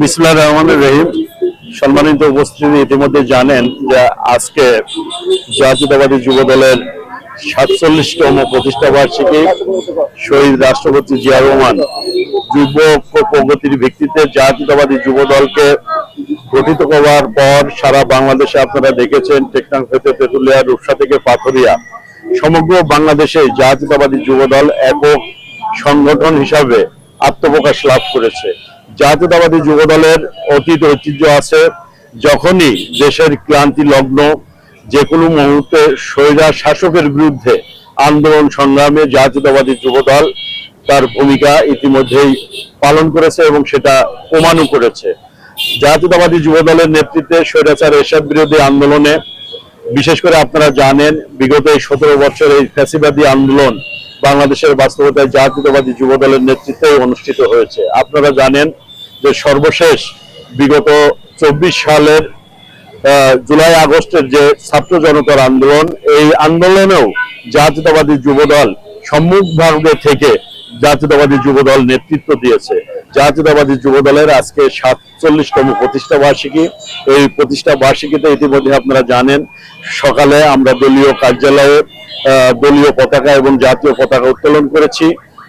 বিসমুল্লাহ রহমান রহিম। সম্মানিত উপস্থিতি ইতিমধ্যে জানেন যে আজকে জাতীয়তাবাদী যুব দলের সাতচল্লিশতম প্রতিষ্ঠা বার্ষিকী শহীদ রাষ্ট্রপতি জিয়া রহমান যুব প্রগতির ভিত্তিতে জাতীয়তাবাদী যুব দলকে গঠিত করার পর সারা বাংলাদেশে আপনারা দেখেছেন টেকনাফ হতে তেতুলিয়া, রূপসা থেকে পাথরিয়া, সমগ্র বাংলাদেশে জাতীয়তাবাদী যুব দল একক সংগঠন হিসাবে আত্মপ্রকাশ লাভ করেছে। জাতীয়তাবাদী যুব দলের অতীত ঐতিহ্য আছে। যখনই দেশের ক্লান্তি, লগ্ন যে কোনো মুহূর্তে স্বৈরা শাসকের বিরুদ্ধে আন্দোলন সংগ্রামে জাতীয়তাবাদী যুব দল তার ভূমিকা ইতিমধ্যেই পালন করেছে এবং সেটা প্রমাণও করেছে। জাতীয়তাবাদী যুব দলের নেতৃত্বে স্বৈরাচার এসব বিরোধী আন্দোলনে, বিশেষ করে আপনারা জানেন, বিগত এই সতেরো বছর এই ফ্যাসিবাদী আন্দোলন বাংলাদেশের বাস্তবতায় জাতীয়তাবাদী যুব দলের নেতৃত্বে অনুষ্ঠিত হয়েছে। আপনারা জানেন যে সর্বশেষ বিগত চব্বিশ সালের জুলাই আগস্টের যে ছাত্র জনতার আন্দোলন, এই আন্দোলনেও জাতীয়তাবাদী যুবদল সম্মুখ ভাগে থেকে জাতীয়তাবাদী যুবদল নেতৃত্ব দিয়েছে। জাতীয়তাবাদী যুবদলের আজকে সাতচল্লিশতম প্রতিষ্ঠা বার্ষিকী। এই প্রতিষ্ঠা বার্ষিকীতে ইতিমধ্যে আপনারা জানেন, সকালে আমরা দলীয় কার্যালয়ে দলীয় পতাকা এবং জাতীয় পতাকা উত্তোলন করেছি।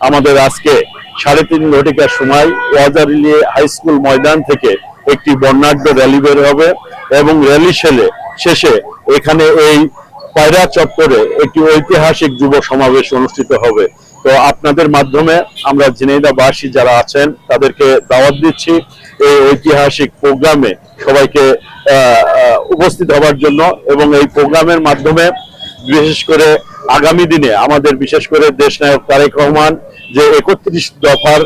আমাদের আজকে সাড়ে তিন ঘটিকার সময় ওয়াজারিলি হাই স্কুল ময়দান থেকে একটি বর্ণাঢ্য র্যালি বের হবে এবং র্যালি সেলে শেষে এখানে এই পায়রা চত্বরে একটি ঐতিহাসিক যুব সমাবেশ অনুষ্ঠিত হবে। তো আপনাদের মাধ্যমে আমরা ঝিনাইদাবাসী যারা আছেন, তাদেরকে দাওয়াত দিচ্ছি এই ঐতিহাসিক প্রোগ্রামে সবাইকে উপস্থিত হবার জন্য এবং এই প্রোগ্রামের মাধ্যমে বিশেষ করে আগামী দিনে আমাদের বিশেষ করে দেশ নায়ক তারেক রহমান যে একত্রিশ দফার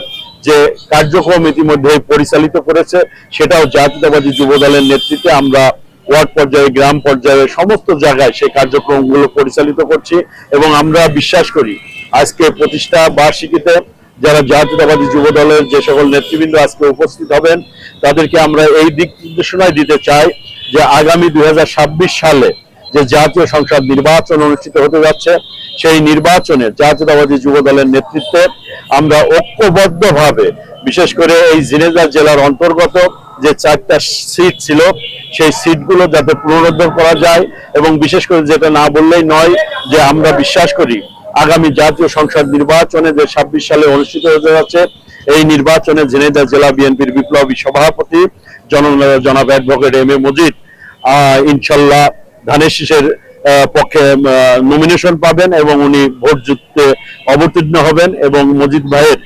যে কার্যক্রম ইতিমধ্যে পরিচালিত করেছে, সেটাও জাতীয়তাবাদী যুব দলের নেতৃত্বে আমরা ওয়ার্ড পর্যায়ে, গ্রাম পর্যায়ে, সমস্ত জায়গায় সেই কার্যক্রমগুলো পরিচালিত করছি এবং আমরা বিশ্বাস করি আজকে প্রতিষ্ঠা বার্ষিকীতে যারা জাতীয়তাবাদী যুব দলের যে সকল নেতৃবৃন্দ আজকে উপস্থিত হবেন, তাদেরকে আমরা এই দিক নির্দেশনায় দিতে চাই যে আগামী দু হাজার ছাব্বিশ সালে যে জাতীয় সংসদ নির্বাচন অনুষ্ঠিত হতে যাচ্ছে, সেই নির্বাচনে জাতীয়তাবাদী যুব দলের নেতৃত্বে আমরা ঐক্যবদ্ধভাবে, বিশেষ করে এই জিনেজা জেলার অন্তর্গত যে চারটা সিট ছিল, সেই সিটগুলো যাতে পুনরুদ্ধার করা যায় এবং বিশেষ করে যেটা না বললেই নয়, যে আমরা বিশ্বাস করি আগামী জাতীয় সংসদ নির্বাচনে যে ছাব্বিশ সালে অনুষ্ঠিত হতে যাচ্ছে, এই নির্বাচনে ঝিনাইদহ জেলা বিএনপির বিপ্লবী সভাপতি জন জনাব অ্যাডভোকেট এম এ মজিদ ইনশাল্লাহ ধানের শীষের পক্ষে নমিনেশন পাবেন এবং উনি ভোট যুদ্ধে অবতীর্ণ হবেন এবং মজিদ ভাইয়ের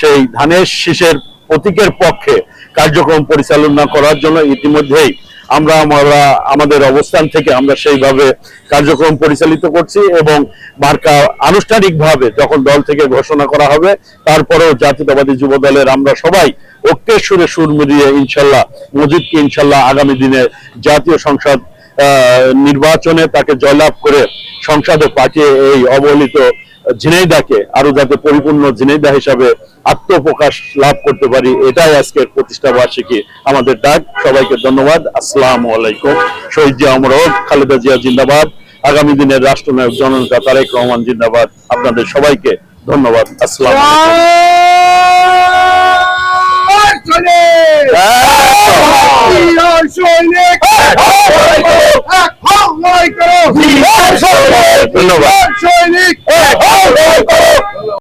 সেই ধানের শীষের প্রতীকের পক্ষে কার্যক্রম পরিচালনা করার জন্য ইতিমধ্যেই আমরা আমরা আমাদের অবস্থান থেকে আমরা সেইভাবে কার্যক্রম পরিচালিত করছি এবং মার্কা আনুষ্ঠানিকভাবে যখন দল থেকে ঘোষণা করা হবে, তারপরেও জাতীয়তাবাদী যুব দলের আমরা সবাই ঐক্যের সুরে সুর মিলিয়ে ইনশাল্লাহ, মজিদকে ইনশাল্লাহ আগামী দিনে জাতীয় সংসদ নির্বাচনে তাকে জয়লাভ করে সংসদে পাঠিয়ে এই অবহেলিত ঝিনাইদাকে আরও যাতে পরিপূর্ণ ঝিনাইদা হিসাবে আত্মপ্রকাশ লাভ করতে পারি এটাই আজকের প্রতিষ্ঠা বার্ষিকী আমাদের ডাক। সবাইকে ধন্যবাদ। আসসালামু আলাইকুম। শহীদ জিয়া অমর খালেদা জিয়া জিন্দাবাদ। আগামী দিনের রাষ্ট্রনায়ক জননেতা তারেক রহমান জিন্দাবাদ। আপনাদের সবাইকে ধন্যবাদ। আসসালাম ধন্যবাদ।